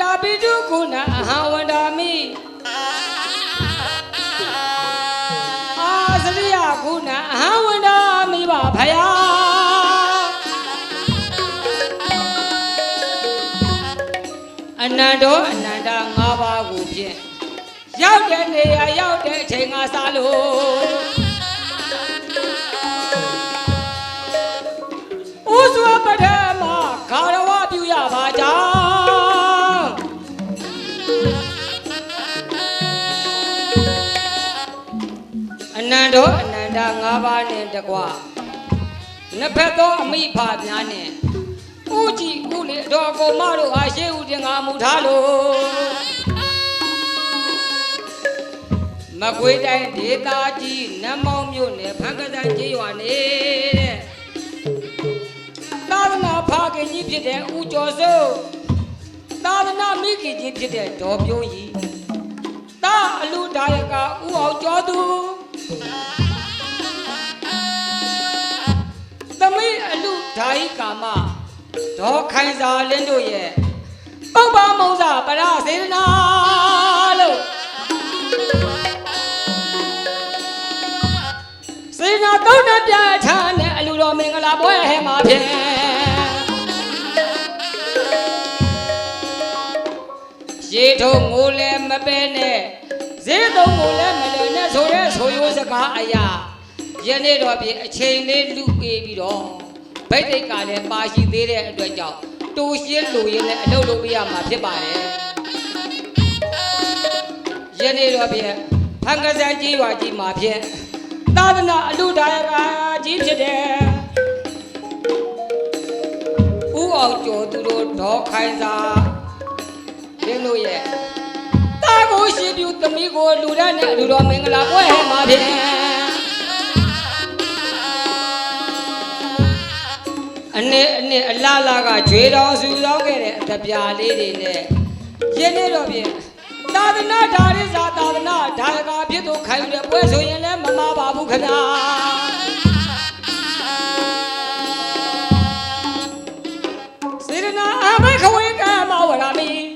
တာပိတုဂုဏအဟံဝန္ဒာမိအာစရိယဂုဏအဟံဝန္ဒာမိပါဖယားအနန္တောအနန္တ၅ပါးကိုဖြင့်ရောက်တဲ့နေရာရောက်တဲ့အချိန်ကစားလို့ဥစွာပထမဂါရဝပြုရပါကြောင်း တောအနန္တ၅ပါးနဲ့တကွာနှစ်ဖက်သောအမိဖာများနဲ့ဥကြည်ဥလေအတော်အကုန်မတို့အားရှေးဥတင်ငါမူထားလို့မကွေးတိုင်းဒေသကြီးနတ်မောင်မြို့နယ်ဖန်ကစံကျေးရွာနေတဲ့သာသနာဖခင်ကြီးဖြစ်တဲ့ဦးကျော်စိုးသာသနာမိခင်ကြီးဖြစ်တဲ့ဒေါ်ပြိုးကြီးတာအလူဒါယကဦးအောင်ကျော်သူ သမီးအလူဒါယိကာမဒေါ်ခိုင်စာလင်းတို့ရဲ့ပုပ္ပမုံစာပရစေတနာလို့စေနာကောင်းတဲ့ပြဋ္ဌာန်းနဲ့အလူတော်မင်္ဂလာပွဲဟဲမှာဖြင့်ရေထုံငိုလည်းမပဲနဲ့ ဈေးသုံးငိုလည်းမလွယ်နဲ့ဆိုတဲ့ဆိုရိုးစကားအရာယနေ့တော့ပြင်အချိန်လေးလူပေးပြီးတော့ဗိတ်တိတ်ကလည်းပါရှိသေးတဲ့အတွက်ကြောင့်တူရှင်းလူရင်းနဲ့အလုပ်လုပ်ပေးရမှာဖြစ်ပါတယ်ယနေ့တော့ပြင်ဖန်ကစံကြီးရွာကြီးမှာဖြင့်သာသနာအလူဒါယကကြီးဖြစ်တယ်။ဦးအောင်ကျော်သူတို့ဒေါ်ခိုင်စာလင်းတို့ရဲ့ တာကိုရှိပြူသမီးကိုလူရနဲ့လူတော်မင်္ဂလာပွဲဟဲ့မှာဖြင့်အနှစ်အနှစ်အလားလားကကျွေတော်ဆူတောင်းခဲ့တဲ့အတပြာလေးတွေနဲ့ရင်းနေတော့ဖြင့်သာသနာဓာရိစာသာသနာဓာယကဖြစ်သူခိုင်တဲ့ပွဲဆိုရင်လည်းမမပါဘူးခင်ဗျာစေရနာအဘခဝေကမဝရမီ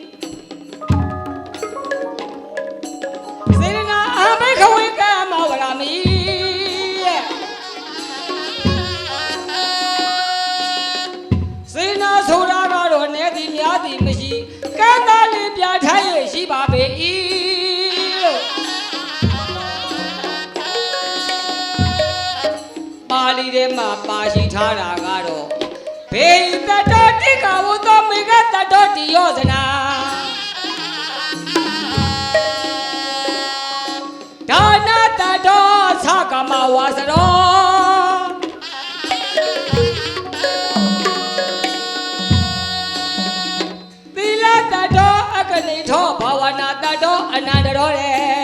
ပါပေ၏လို့ပါဠိထဲမှာပါရှိထားတာကတော့ဘေတတ္တတိကဝတ္တမေကတတ္တတိယောဇနာဒါနတတ္တသကမဝါစရော တတ်တော်အနန္တတော်တဲ့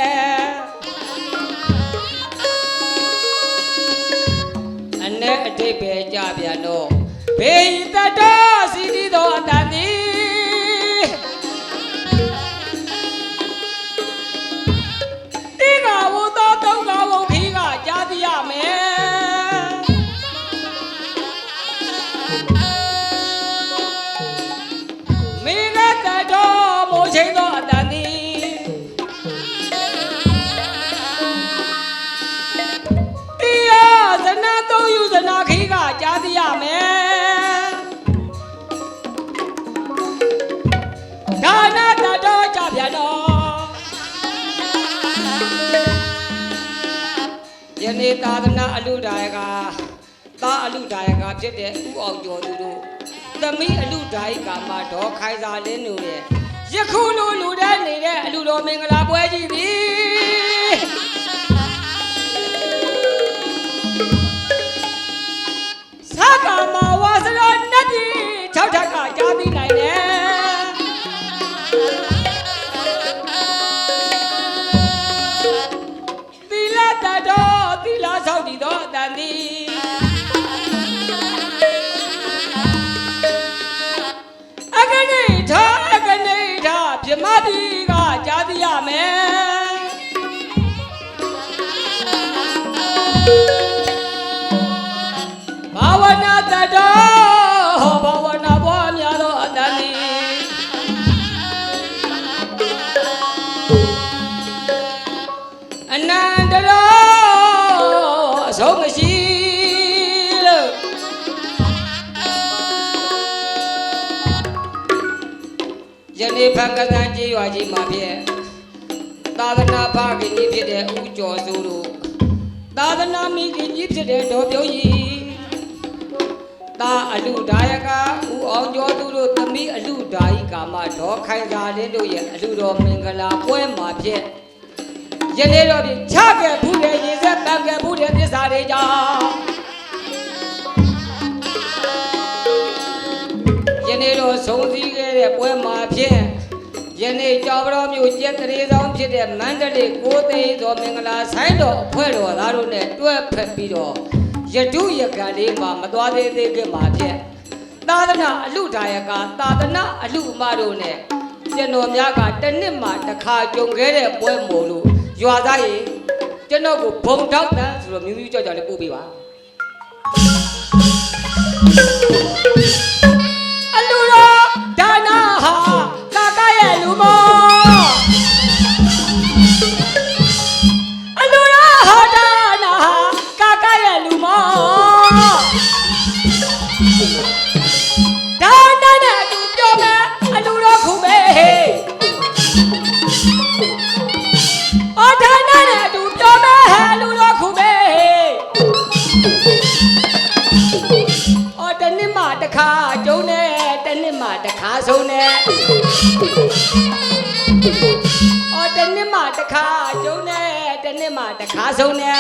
သာသနာအလူဒါယကသာအလူဒါယကဖြစ်တဲ့ဥအောင်ကျော်သူတို့သမီးအလူဓာယိကာမဒေါ်ခိုင်စာလင်းတို့ရဲ့ယခုလိုလူတန်းနေတဲ့အလူတော်မင်္ဂလာပွဲကြီးသည်သက္ကာမ ကသန်းကြီးရွာကြီးမှာဖြင့်သာသနာ့ဘာခင်ကြီးဖြစ်တဲ့ဦးကျော်စိုးတို့သာသနာမိခင်ကြီးဖြစ်တဲ့ဒေါ်ပြုံးကြီးတာအလူဒါယကဦးအောင်ကျော်သူတို့သမီးအလူဒါယီကာမဒေါ်ခိုင်စာလင်းတို့ရဲ့အလူတော်မင်္ဂလာပွဲမှာဖြင့်ယနေ့တော့ဖြင့်ချခဲ့ဘူးတဲ့ရေဆက်တန်ခဲ့ဘူးတဲ့သစ္စာတွေကြောင့်ယနေ့တော့ဆုံးစည်းခဲ့တဲ့ပွဲမှာဖြင့် ယနေ့ကြောင်တော်မြို့ကျက်တရေဆောင်ဖြစ်တဲ့မန္တလေးကိုသိန်းတော်မင်္ဂလာဆိုင်တော်အဖွဲ့တော်သားတို့နဲ့တွဲဖက်ပြီးတော့ယတုယကံလေးမှာမသွားသေးသေးခင်မှာဖြင့်သာသနာအလူဒါယကသာသနာအလူအမတို့နဲ့ကျွန်တော်များကတစ်နှစ်မှတစ်ခါကြုံခဲ့တဲ့ပွဲမို့လို့ရွာသားရေကျွန်တော်ကိုဘုံတောက်တန်းဆိုတော့မြူးမြူးကြောက်ကြောက်လေးပို့ပေးပါ ဒါနာနဲ့အတူပြောမယ်အလူတော်ခုမဲဟေးအော်ဒါနာနဲ့အတူပြောမယ်အလူတော်ခုမဲဟေးအော်တနစ်မှတစ်ခါကျုံနေတနစ်မှတစ်ခါဆုံးနေအော်တနစ်မှတစ်ခါကျုံနေတနစ်မှတစ်ခါဆုံးနေ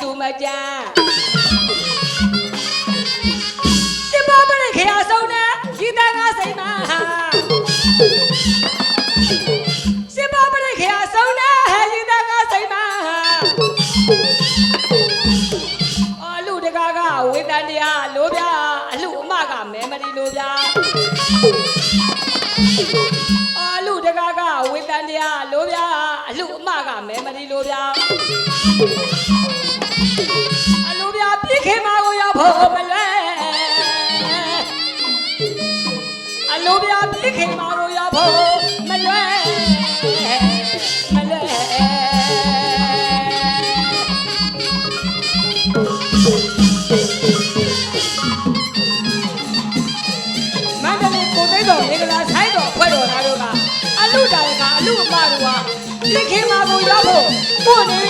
သူမကြမ်းစင်ပါပရိခေယဆုံးနဲ့ဤတန်ငါစိတ်မှာစင်ပါပရိခေယဆုံးနဲ့ဤတန်ငါစိတ်မှာအော်လူတကားကဝေတန်တရားလိုပြအလူအမကမဲမရီလိုပြအာလူတကားကဝေတန်တရားလိုဗျာ အလူအမကမဲမရီလိုဗျာအလူဗျာပြစ်ခင်မကိုရောက်ဖို့မလွယ်အလူဗျာပြစ်ခင်မကိုရောက်ဖို့မလွယ် ဖို့ပို့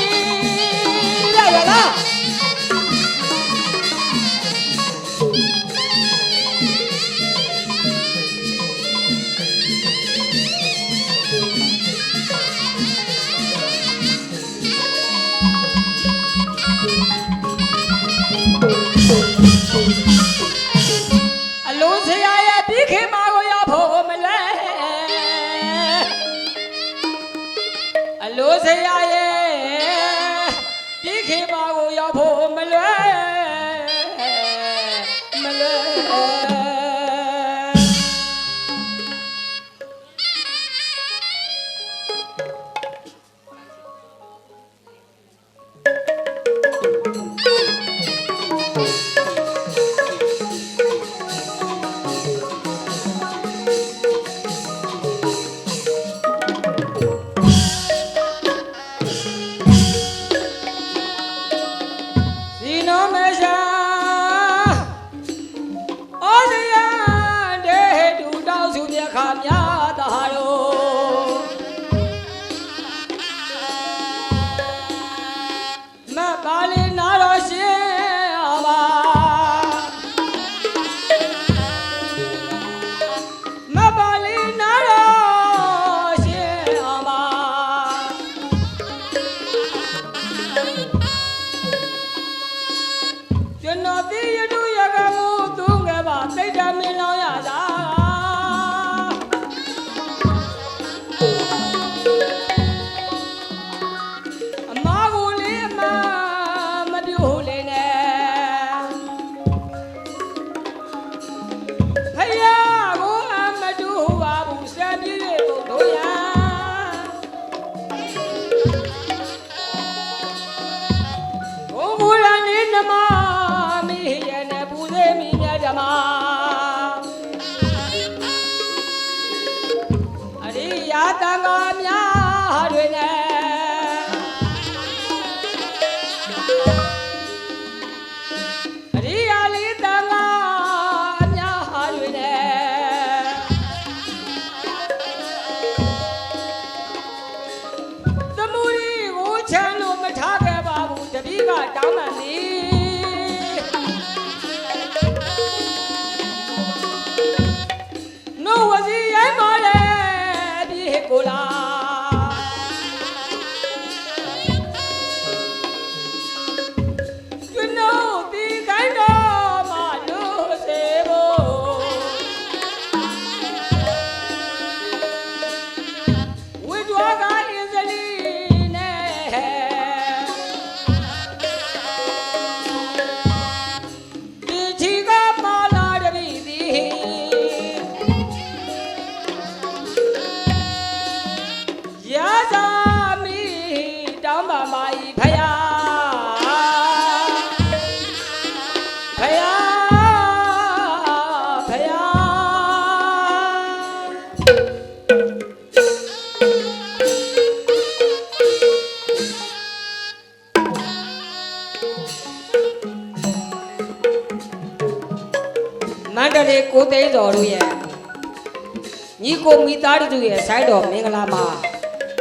မိသားစုရဲ့ဆိုင်တော်မင်္ဂလာမှာ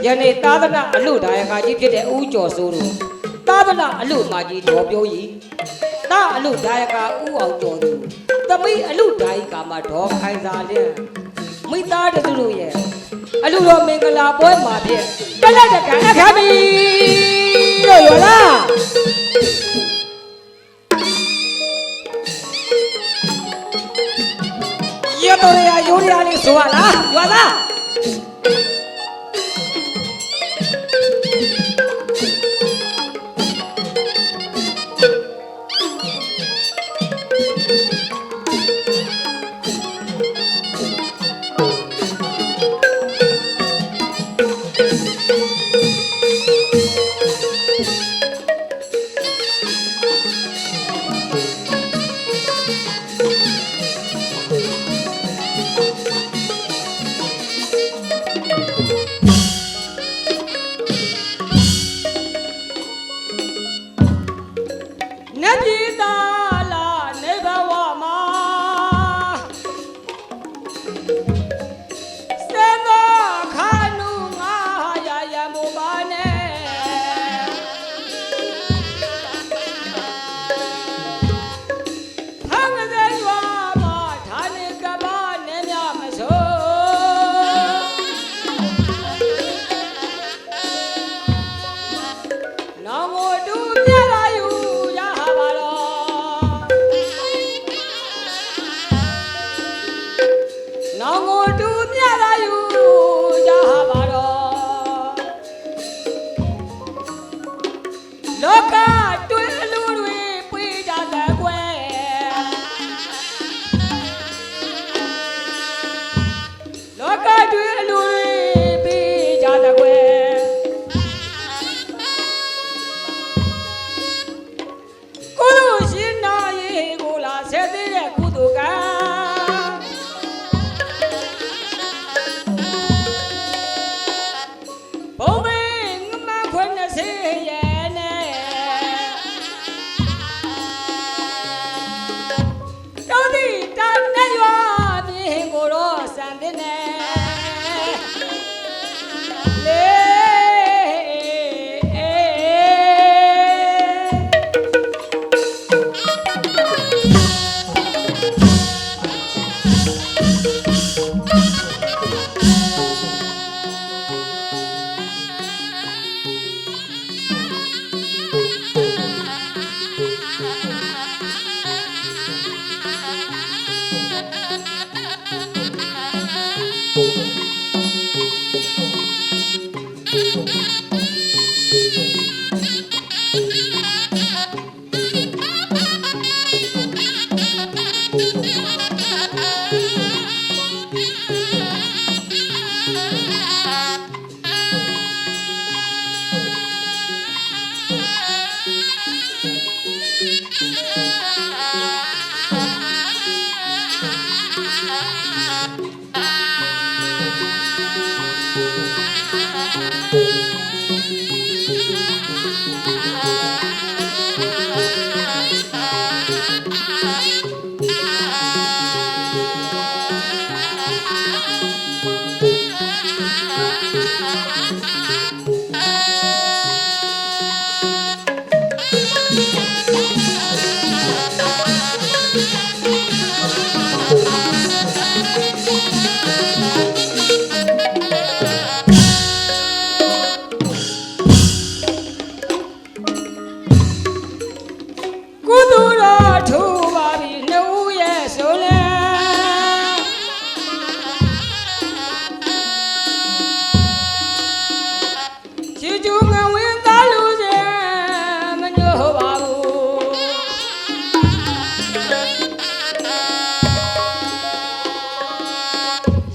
ယနေ့သာသနာအလို့ဒါယကကြီးဖြစ်တဲ့ဦးကျော်စိုးတို့သာသနာအလို့မာကြီးတော်ပြောကြီးတာအလုဒါယကဥအောင်ကျော်သူသမိအလုဒါယကမှာဒေါ်ခိုင်စာလင်းမိသားတစုတို့ရဲ့အလုတော်မင်္ဂလာပွဲမှာဖြင့်တလက်တကအခါမီလို့ရောလားရတော်ရရိုးရလေးဆိုရလားရောလား vida.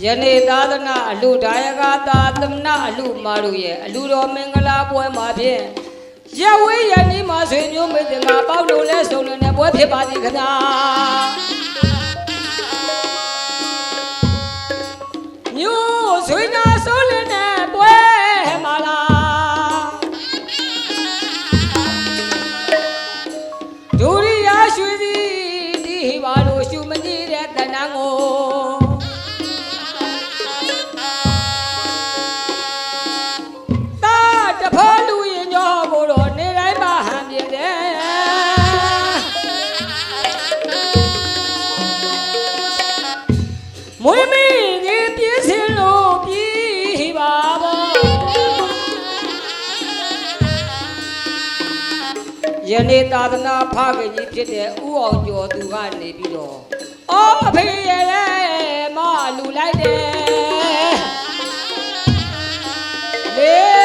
ယနေ့သာသနာအလူဒါယကသာသမနာအလူမာတို့ရဲ့အလူတော်မင်္ဂလာပွဲမှာဖြင့်ရဝေးရနီးမှာဆွေမျိုးမေတ္တာပေါက်လို့လဲဆုံလို့နဲ့ပွဲဖြစ်ပါသည်ခင်ဗျာမျိုးဆွေနာဆိုး ယနေ့သာသနာဖခင်ကြီးဖြစ်တဲ့ဥအောင်ကျော်သူကနေပြီးတော့အော်အဖေရဲ့မလူလိုက်တယ်လေ။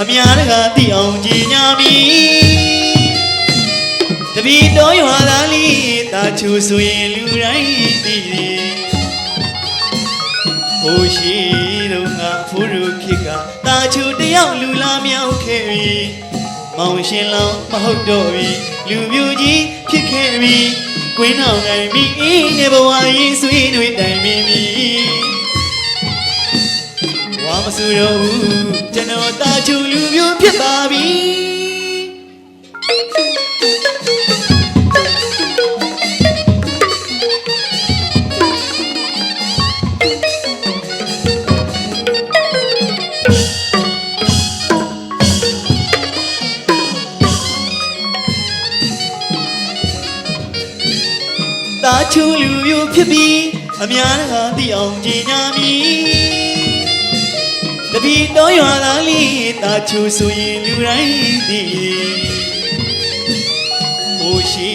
အများတကာသိအောင်ကြီးညာမီ။တပီတော်ရွာသားလေးတာချိုဆိုရင်လူတိုင်းသိတယ်။ဟိုရှိတော့ငါဖိုးရုခေတ်ကတာချိုတယောက်လူလာမြောက်ခဲ့ပြီ။မောင်ရှင်လောင်းမဟုတ်တော့ပြီလူမျိုးကြီးဖြစ်ခဲ့ပြီ။ကွင်းအောင်နိုင်ပြီအင်းနဲ့ဘဝရေးဆွေးနွေးတိုင်မင်းမီ ဝါမဆူတော့ဘူးကျွန်တော်တာချူလူမျိုးဖြစ်ပါပြီတာချူလူမျိုးဖြစ်ပြီးအများကသိအောင်ကြည်ညာမီ တပီတော်ရွာသားလေးတာချူဆိုရင်လူတိုင်းသိဟိုရှိ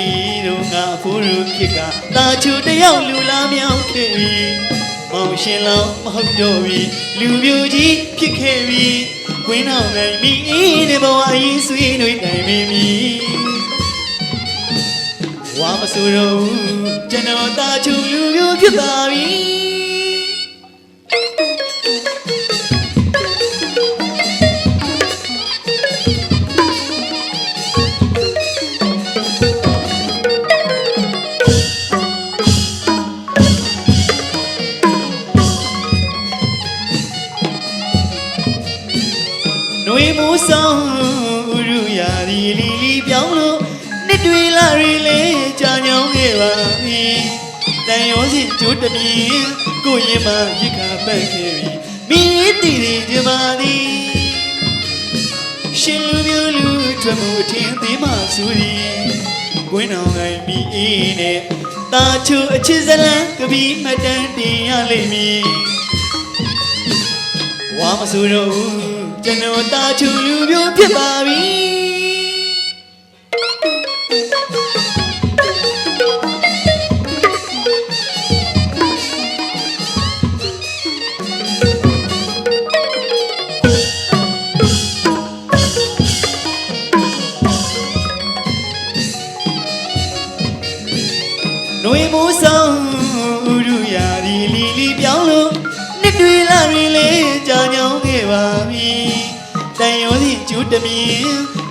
တော့ငါဖိုးရုခေတ်ကတာချူတယောက်လူလာမြောက်ခဲ့ပြီမောင်ရှင်လောင်းမဟုတ်တော့ပြီလူမျိုးကြီးဖြစ်ခဲ့ပြီခွင်းအောင်နိုင်မိတဲ့ဘဝရေးဆွေးနွေးတိုင်မင်းမီဝါမဆူတော့ဘူးကျွန်တော်တာချူလူမျိုးဖြစ်ပါပြီ မိုးဆောင်ဥရုရာဒီလီလီပြောင်းလို့နှစ်တွေလာရီလေးကြာညောင်းခဲ့ပါပြီတန်ရောစီကျိုးတမြင်ကိုရင်မရစ်ခါပတ်ခဲ့ပြီမိတီတီဒီမာဒီရှင်လူမျိုးလူထွက်မှုအထင်သေးမှဆိုသည်ကွင်းတော်ငိုင်မီအေးနဲ့တာချိုအချစ်ဇလံကပီးမတန်တင်ရလိမ့်မည်ဝါမဆိုတော့ဘူး ကျွန်တော်တာချိုလူမျိုးဖြစ်ပါပြီနှွေမိုးဆောင် နှစ်တွေလာရင်လေကြာညောင်းခဲ့ပါပြီတန်ရောစီကျူးတမင်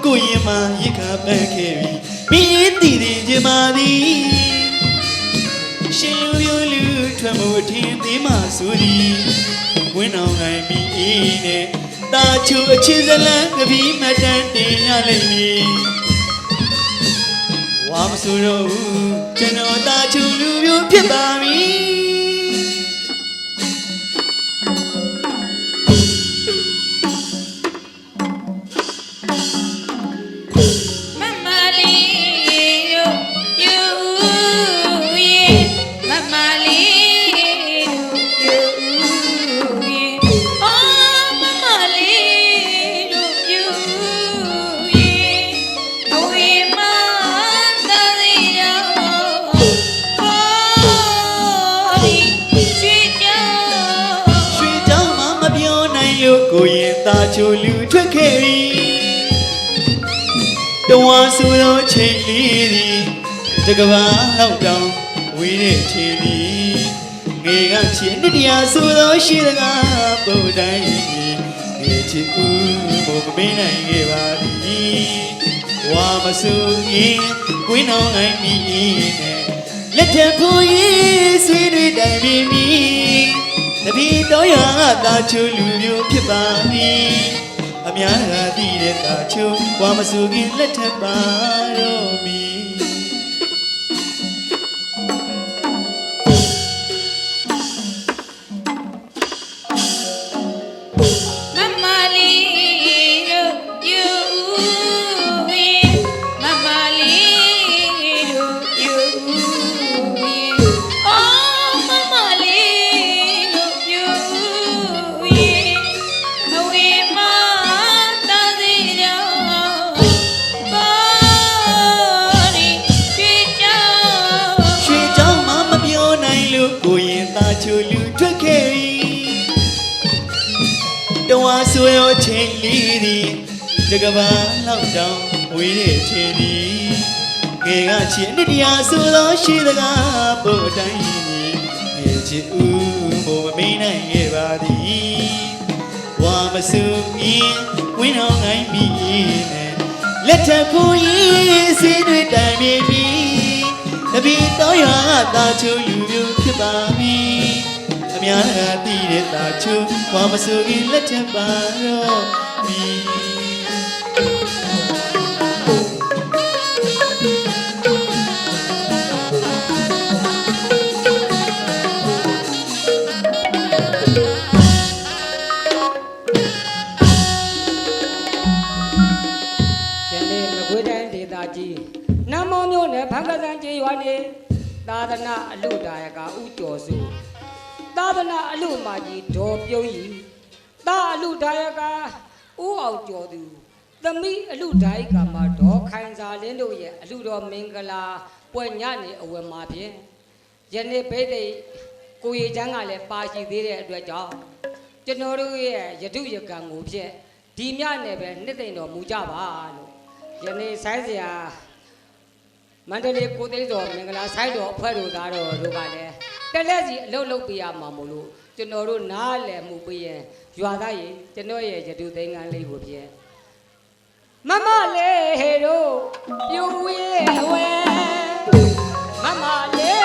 ကိုရင်မရစ်ခါပန်းခဲ့ပြီမိတည်တည်ချင်ပါသည်ရှင်လူမျိုးလူထွက်မှုအထင်သေးမှဆိုသည်ဝင်းအောင်ငိုင်ပြီးအေးနဲ့တာချူအချစ်စလန်းကပီးမတန်တင်ရလိမ့်မည်ဝါမဆိုတော့ဘူးကျွန်တော်တာချူလူမျိုးဖြစ်ပါပြီ ဆိုတော့ချိန်လေးသည်တကဘာလောက်တောင်ဝေးတဲ့ခြေသည်ငေကချင်နှစ်တရာဆိုတော့ရှိတကားပုံတိုင်းငေချစ်ဦးဘုမမင်းနိုင်ခဲ့ပါသည်ဝါမဆူရင်ကွင်းတော်နိုင်မီနဲ့လက်ထပ်ဖို့ရေးဆွေးတွေတိုင်မီမီတပီတော့ရတာချူလူမျိုးဖြစ်ပါပြီ အများကသိတဲ့တာချူဝါမစုခင်လက်ထပ်ပါတော့မီမ တကဘာလောက်တောင်ဝေးတဲ့ချိန်သည်ငယ်ကချင်နှစ်တရာဆိုတော့ရှိတကားပို့တိုင်းငယ်ချစ်ဦးဘုံမမင်းနိုင်ခဲ့ပါသည်ဝါမစုရင်ဝင်းအောင်နိုင်ပြီနဲ့လက်ထပ်ဖို့ရေးစင်းတွေတိုင်ပြီပြီတပီတော့ရတာချူလူမျိုးဖြစ်ပါပြီအများကသိတဲ့တာချူဝါမစုရင်လက်ထပ်ပါတော့ပြီ သာသနာအလူဒါယကဥကျော်စုသာသနာအလူမာကြီးဒေါ်ပြုံးကြီးသာအလူဒါယကဥအောင်ကျော်သူသမီးအလူဒါယကမှာဒေါ်ခိုင်စာလင်းတို့ရဲ့အလူတော်မင်္ဂလာပွဲညနေအဝယ်မှာဖြင့်ယနေ့ဘိသိက်ကိုရီချမ်းကလည်းပါရှိသေးတဲ့အတွက်ကြောင့်ကျွန်တော်တို့ရဲ့ယတုယကံကိုဖြင့်ဒီမြနဲ့ပဲနှစ်သိမ့်တော်မူကြပါလို့ယနေ့ဆိုင်းစရာ မန္တလေးကိုသိန်းတော်မင်္ဂလာဆိုင်တော်အဖွဲ့တို့သားတော်တို့ကလည်းတက်လက်စီအလုပ်လုပ်ပေးရမှာမို့လို့ကျွန်တော်တို့နားလည်မှုပေးရင်ရွာသားရေကျွန်တော်ရဲ့ရတုသိန်းကန်းလေးကိုပြည့်မမလေးတို့ပြုံးဝေးဝဲမမလေး